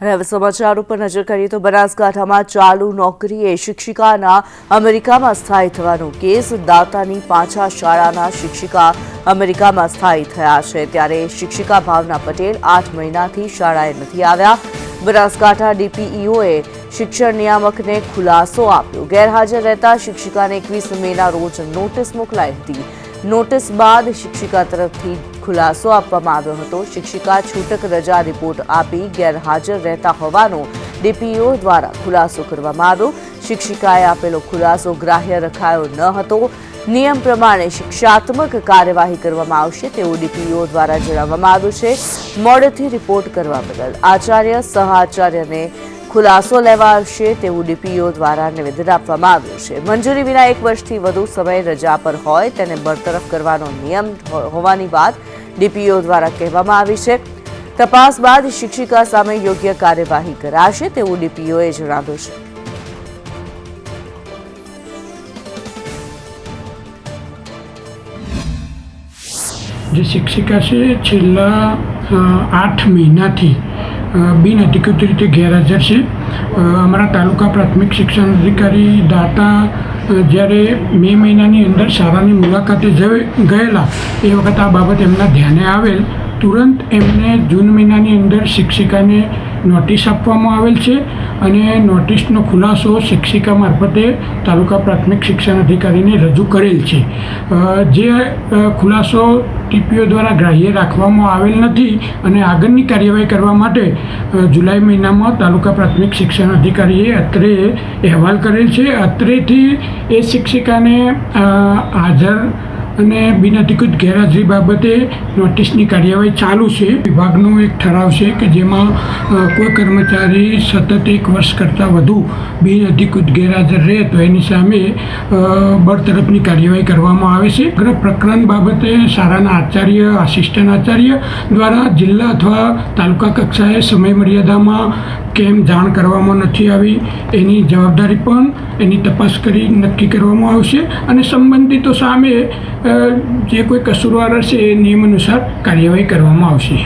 અને હવે સમાચાર ઉપર નજર કરીએ તો બનાસકાંઠામાં ચાલુ નોકરીએ શિક્ષિકાના અમેરિકામાં સ્થાયી થવાનો કેસ. દાતાની પાછા શાળાના શિક્ષિકા અમેરિકામાં સ્થાયી થયા છે. ત્યારે શિક્ષિકા ભાવના પટેલ આઠ મહિનાથી શાળાએ નથી આવ્યા. બનાસકાંઠા ડીપીઈઓએ શિક્ષણ નિયામકને ખુલાસો આપ્યો. ગેરહાજર રહેતા શિક્ષિકાને એકવીસ મેના રોજ નોટિસ મોકલાઈ હતી. નોટિસ બાદ શિક્ષિકા તરફથી ખુલાસો આપવામાં આવ્યો હતો. શિક્ષિકા છૂટક રજા રિપોર્ટ આપી ગેરહાજર રહેતા હોવાનો ડીપીઓ દ્વારા ખુલાસો કરવામાં આવ્યો. શિક્ષિકાએ આપેલો ખુલાસો ગ્રાહ્ય રખાયો ન હતો. નિયમ પ્રમાણે શિક્ષાત્મક કાર્યવાહી કરવામાં આવશે તેવું ડીપીઓ દ્વારા જણાવવામાં આવ્યું છે. મોડેથી રિપોર્ટ કરવા બદલ આચાર્ય, સહાચાર્યને ખુલાસો લેવા આવશે તેવું ડીપીઓ દ્વારા નિવેદન આપવામાં આવ્યું છે. મંજૂરી વિના એક વર્ષથી વધુ સમય રજા પર હોય તેને બરતરફ કરવાનો નિયમ હોવાની વાત ડીપીઓ દ્વારા કહેવામાં આવી છે. તપાસ બાદ શિક્ષિકા સામે યોગ્ય કાર્યવાહી કરાશે તેવું ડીપીઓએ જણાવ્યું છે. જે શિક્ષિકા છે, છેલ્લા આઠ મહિનાથી અ, બિનઅધિકૃત રીતે ગેરહાજર છે. અમારા તાલુકા પ્રાથમિક શિક્ષણ અધિકારી દાતા જ્યારે મે મહિનાની અંદર શાળાની મુલાકાતે ગયેલા એ વખત આ બાબત એમના ધ્યાને આવેલ. તુરંત એમને જૂન મહિનાની અંદર શિક્ષિકાને નોટિસ આપવામાં આવેલ છે અને નોટિસનો ખુલાસો શિક્ષિકા મારફતે તાલુકા પ્રાથમિક શિક્ષણ અધિકારીને રજૂ કરેલ છે. જે ખુલાસો ટીપીઓ દ્વારા ગ્રાહ્ય રાખવામાં આવેલ નથી અને આગળની કાર્યવાહી કરવા માટે જુલાઈ મહિનામાં તાલુકા પ્રાથમિક શિક્ષણ અધિકારીએ અત્રે અહેવાલ કરેલ છે. અત્રેથી એ શિક્ષિકાને હાજર અને બિનઅધિકૃત ગેરહાજરી બાબતે નોટિસની કાર્યવાહી ચાલુ છે. વિભાગનો એક ઠરાવ છે કે જેમાં કોઈ કર્મચારી સતત એક વર્ષ કરતાં વધુ બિનઅધિકૃત ગેરહાજર રહે તો એની સામે બરતરફની કાર્યવાહી કરવામાં આવે છે. અગ્ર પ્રકરણ બાબતે શાળાના આચાર્ય, આસિસ્ટન્ટ આચાર્ય દ્વારા જિલ્લા અથવા તાલુકા કક્ષાએ સમય મર્યાદામાં કેમ જાણ કરવામાં નથી આવી, એની જવાબદારી પણ એની તપાસ કરી નક્કી કરવામાં આવશે અને સંબંધિતો સામે જે કોઈ કસૂરવાર હશે એ નિયમ અનુસાર કાર્યવાહી કરવામાં આવશે.